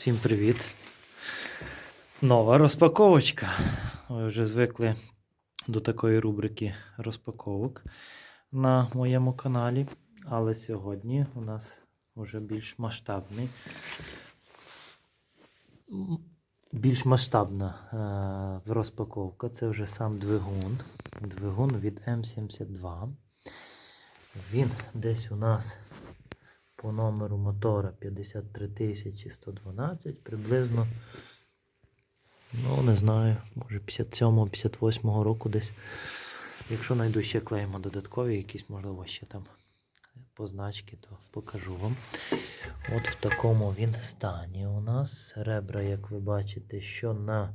Всім привіт! Нова розпаковочка. Ви вже звикли до такої рубрики розпаковок на моєму каналі. Але сьогодні у нас вже більш масштабний. Більш масштабна е, розпаковка. Це вже сам двигун. Двигун від М72. Він десь у нас по номеру мотора 53112, приблизно, ну не знаю, може 57-58 року десь. Якщо знайду ще клейма додаткові, якісь, можливо, ще там позначки, то покажу вам. От в такому він стані у нас. Ребра, як ви бачите, що на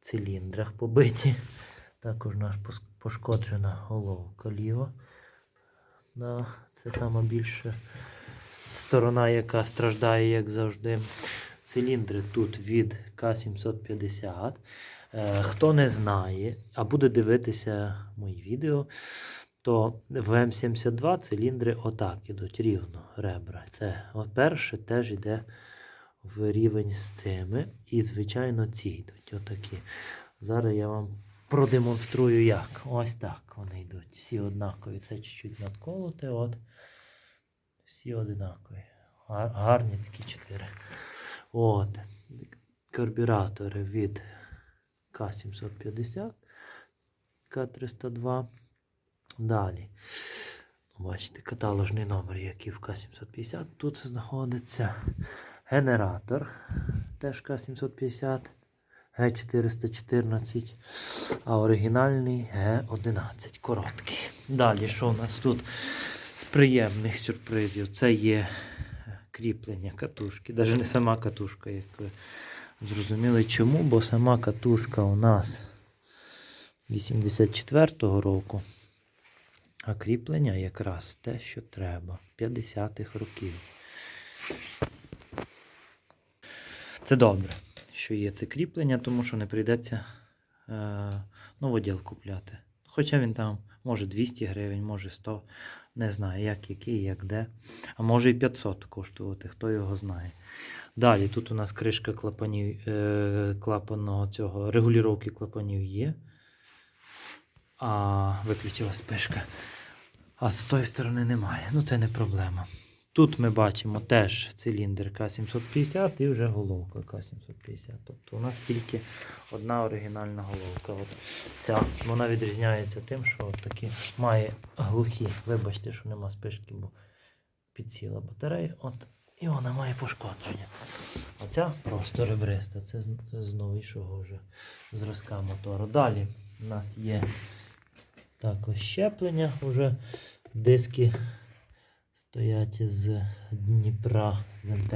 циліндрах побиті. Також наш пошкоджена головка ліва. Да, це саме більше сторона, яка страждає, як завжди. Циліндри тут від К750. Е, Хто не знає, а буде дивитися мої відео, то в М72 циліндри отак ідуть рівно ребра. Це перше теж йде в рівень з цими. І, звичайно, ці йдуть отакі. Зараз я вам продемонструю, як. Ось так вони йдуть. Всі однакові. Це чуть-чуть надколоте. От. Всі одинакові. Гарні такі чотири. От. Карбюратори від К750, К302. Далі. Бачите, каталожний номер, який в К750. Тут знаходиться генератор, теж К750, Г414, а оригінальний Г11 короткий. Далі, що у нас тут приємних сюрпризів? Це є кріплення катушки. Навіть не сама катушка, як ви зрозуміли чому, бо сама катушка у нас 84-го року. А кріплення якраз те, що треба. 50-х років. Це добре, що є це кріплення, тому що не прийдеться е, новоділ купляти. Хоча він там може 200 гривень, може 100, не знаю, як який, як де. А може і 500 коштувати, хто його знає. Далі тут у нас кришка клапанів, е, клапанного цього регулювання клапанів є. А виключила спишка. А з тої сторони немає. Ну це не проблема. Тут ми бачимо теж циліндр К750 і вже головка К750. Тобто у нас тільки одна оригінальна головка. От ця вона відрізняється тим, що такі має глухі. Вибачте, що нема спишки, бо підсіла батарея. От, і вона має пошкодження. Оця просто ребриста. Це з новішого вже зразка мотору. Далі у нас є також щеплення. Вже диски стоять з Дніпра, з МТ,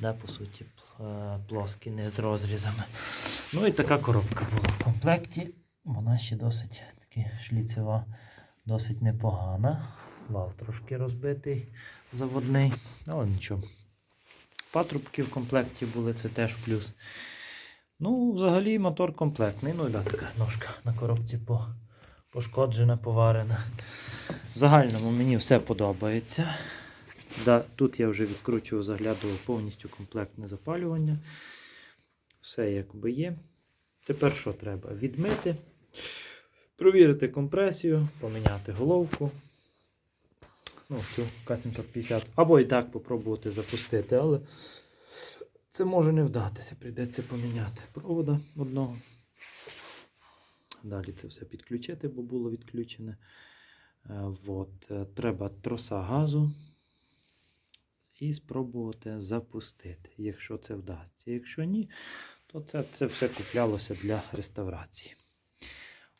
да, по суті, е, плоскі, не з розрізами. Ну і така коробка була в комплекті. Вона ще досить таки шліцева, досить непогана. Вал трошки розбитий заводний, але нічого. Патрубки в комплекті були, це теж плюс. Ну, взагалі мотор комплектний. Ну і да, така ножка на коробці по, пошкоджена, поварена. В загальному мені все подобається. Да, тут я вже відкручував, заглядував повністю комплектне запалювання. Все якби є. Тепер що треба? Відмити, провірити компресію, поміняти головку. Ну, цю К750. Або і так попробувати запустити, але це може не вдатися. Прийдеться поміняти провода одного. Далі це все підключити, бо було відключене. Е, Вот. е, Треба троса газу і спробувати запустити, якщо це вдасться. Якщо ні, то це, це все куплялося для реставрації.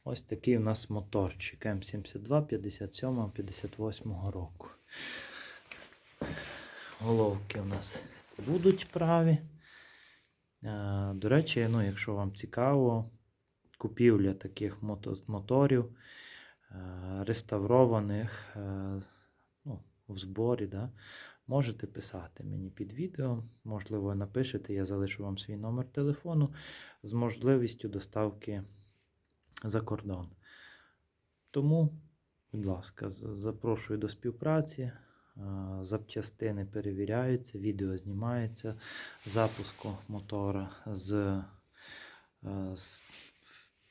Ось такий у нас моторчик М72 57 58 року. Головки у нас будуть праві. Е, До речі, ну, якщо вам цікаво, купівля таких мото- моторів е, реставрованих е, ну, в зборі, да, можете писати мені під відео. Можливо, напишете, я залишу вам свій номер телефону з можливістю доставки за кордон. Тому, будь ласка, запрошую до співпраці. е, запчастини перевіряються, відео знімається запуску мотора з, з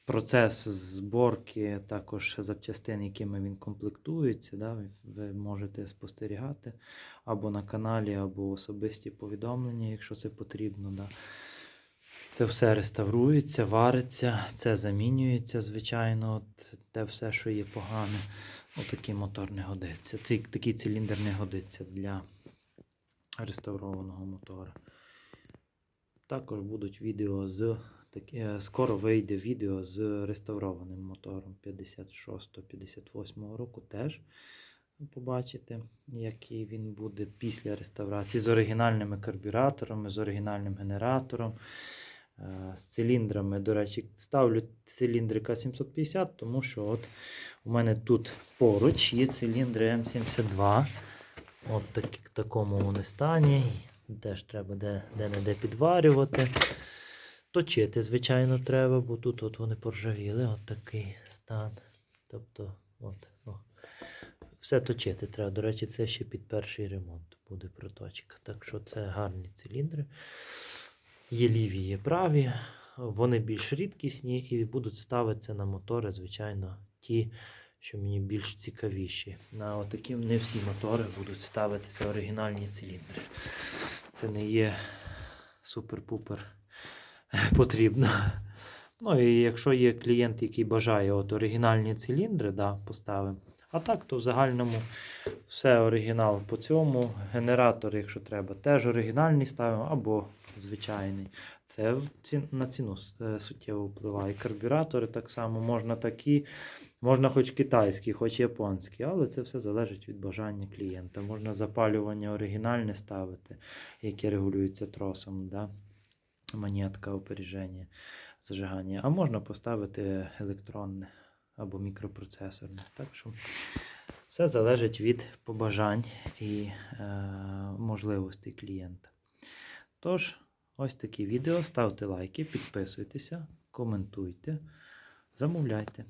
процес зборки також запчастин, якими він комплектується. Да, ви- можете спостерігати або на каналі, або особисті повідомлення, якщо це потрібно. Да. Це все реставрується, вариться, це замінюється, звичайно, от те все, що є погане. Ну, такий мотор не годиться. Цей, такий циліндр не годиться для реставрованого мотора. Також будуть відео з такі, е, скоро вийде відео з реставрованим мотором 56-58 року теж. Побачите, який він буде після реставрації з оригінальними карбюраторами, з оригінальним генератором, е, з циліндрами. До речі, ставлю циліндри К750, тому що от у мене тут поруч є циліндри М72. От так, в такому вони стані. Теж треба де, де-не-де підварювати. Точити, звичайно, треба, бо тут от вони поржавіли, от такий стан. Тобто, от, ну, все точити треба. До речі, це ще під перший ремонт буде проточка. Так що це гарні циліндри. Є ліві, є праві. Вони більш рідкісні і будуть ставитися на мотори, звичайно, ті, що мені більш цікавіші. На отакі не всі мотори будуть ставитися оригінальні циліндри. Це не є супер-пупер потрібно. Ну і якщо є клієнт, який бажає от оригінальні циліндри, да, поставимо. А так, то в загальному все оригінал по цьому. Генератор, якщо треба, теж оригінальний ставимо або звичайний. Це на ціну е, суттєво впливає. Карбюратори так само можна такі, можна хоч китайські, хоч японські, але це все залежить від бажання клієнта. Можна запалювання оригінальне ставити, яке регулюється тросом. Да? Монетка опереження, зажигання. А можна поставити електронне або мікропроцесорне. Так що все залежить від побажань і е, можливостей клієнта. Тож, ось такі відео. Ставте лайки, підписуйтеся, коментуйте, замовляйте.